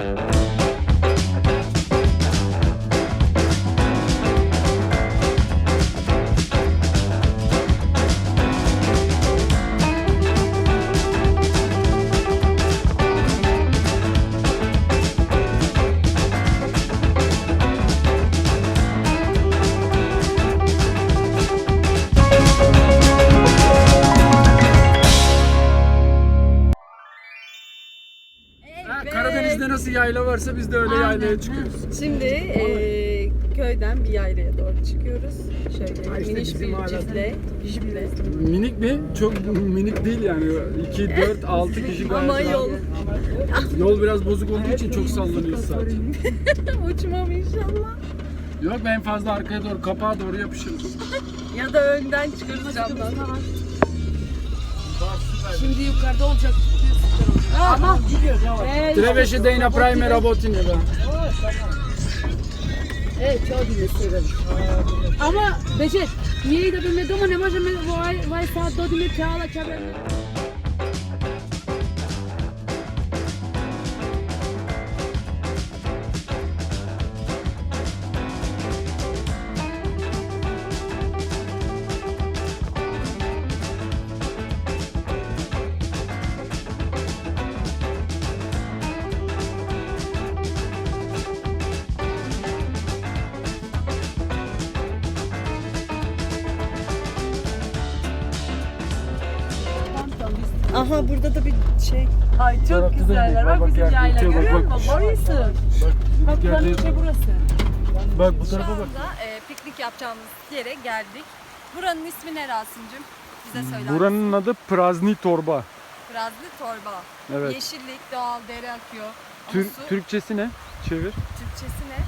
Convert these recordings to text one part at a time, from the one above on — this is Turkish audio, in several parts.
Uh-huh. Karadeniz'de nasıl yayla varsa biz de öyle yaylaya çıkıyoruz. Şimdi eee, köyden bir yaylaya doğru çıkıyoruz. Şöyle Ha, işte miniş bizim bir hala- ciple, jiple. Minik mi? Çok minik değil yani. 2, 4, 6 kişi gayet Ama rahat. yol Yol biraz bozuk olduğu için çok sallanıyoruz sadece. uçmam inşallah. Yok ben fazla arkaya doğru kapağa doğru yapışırım. Ya da önden çıkarız camdan. Şimdi yukarıda olacak. Ama Hey, Treveše dej napravíme robotine. Da. E, ne sjegali. Ama Bežet, nije i da bi me doma ne može me ovaj, ovaj sad dodine čala Aha burada da bir şey. Ay çok Tarafta da güzeller. bir- Bak bak bizim yayla bak, görüyor bak. musun? Orası. Bak, Bak buranın içi burası. bak bu Şu tarafa bak. anda e, piknik yapacağımız yere geldik. Buranın ismi ne Rasim'cim? Bize söyler misin? Buranın adı Prazni Torba. Prazlı Torba. Evet. Yeşillik, doğal dere akıyor. Ama Tür- su, Türkçesi ne? Çevir. Türkçesi ne?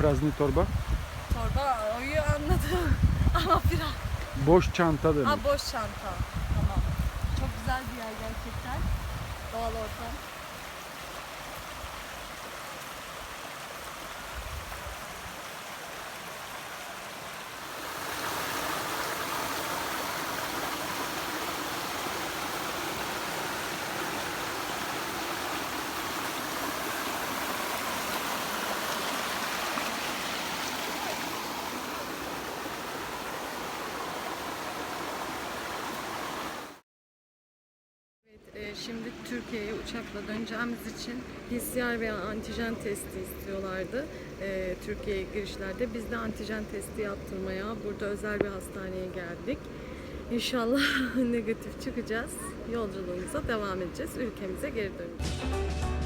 Prazni Torba. Torba, oyu anladım. Ama biraz. Boş çanta demek. Ha boş çanta. Güzel bir yer gerçekten. Doğal ortam. Ee, Şimdi Türkiye'ye uçakla döneceğimiz için PCR veya antijen testi istiyorlardı. Ee, Türkiye'ye girişlerde biz de antijen testi yaptırmaya burada özel bir hastaneye geldik. İnşallah negatif çıkacağız. Yolculuğumuza devam edeceğiz. Ülkemize geri döneceğiz.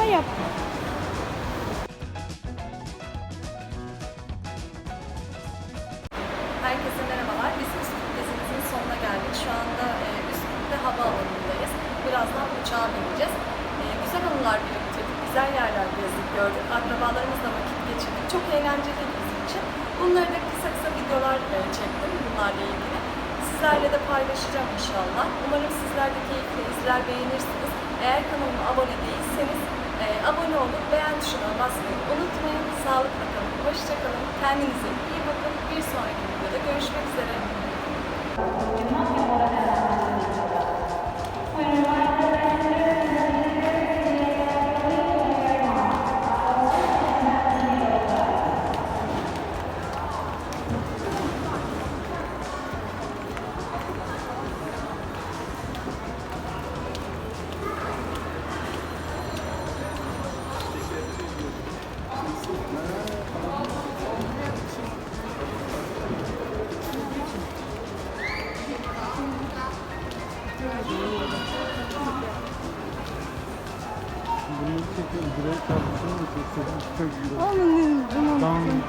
Baba yap. Herkese merhabalar. Biz Üsküp gezimizin sonuna geldik. Şu anda e, Üsküp'te havaalanındayız. Birazdan uçağa bineceğiz. E, güzel anılar biriktirdik. Güzel yerler gezdik, gördük. Akrabalarımızla vakit geçirdik. Çok eğlenceliydi bizim için. Bunları da kısa kısa videolar e, çektim bunlarla ilgili. Sizlerle de paylaşacağım inşallah. Umarım sizler de keyifle izler, beğenirsiniz. Eğer kanalıma abone değilseniz e, abone olup beğen tuşuna basmayı unutmayın. Sağlıkla kalın, hoşçakalın. Kendinize iyi bakın. Bir sonraki videoda görüşmek üzere.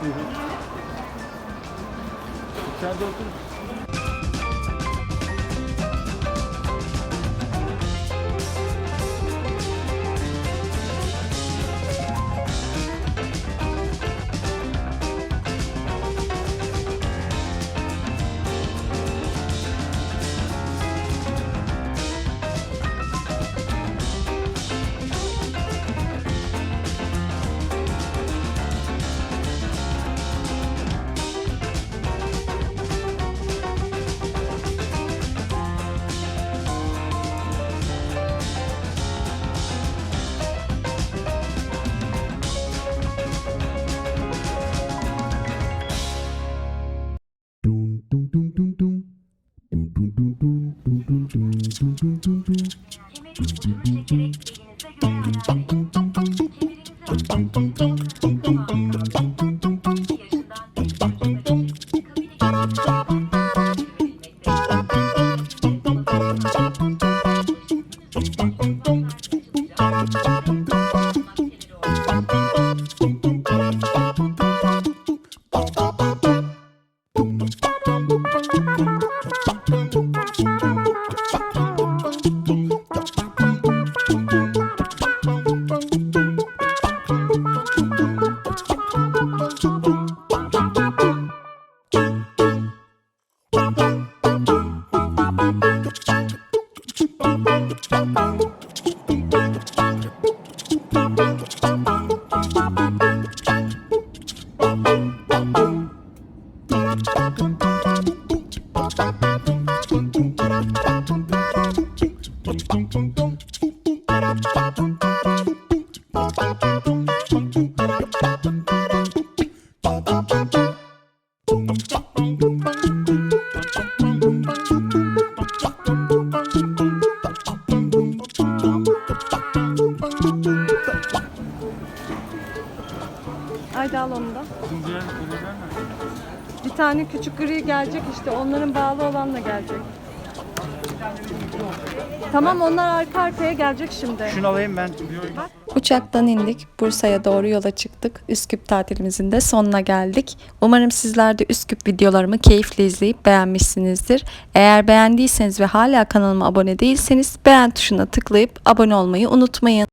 Hı hı. İçeride oturup dum dum dum Thank you. Haydi al onu da. Bir tane küçük gri gelecek işte. Onların bağlı olanla gelecek. Tamam onlar arka arkaya gelecek şimdi. Şunu alayım ben. Uçaktan indik. Bursa'ya doğru yola çıktık. Üsküp tatilimizin de sonuna geldik. Umarım sizler de Üsküp videolarımı keyifle izleyip beğenmişsinizdir. Eğer beğendiyseniz ve hala kanalıma abone değilseniz beğen tuşuna tıklayıp abone olmayı unutmayın.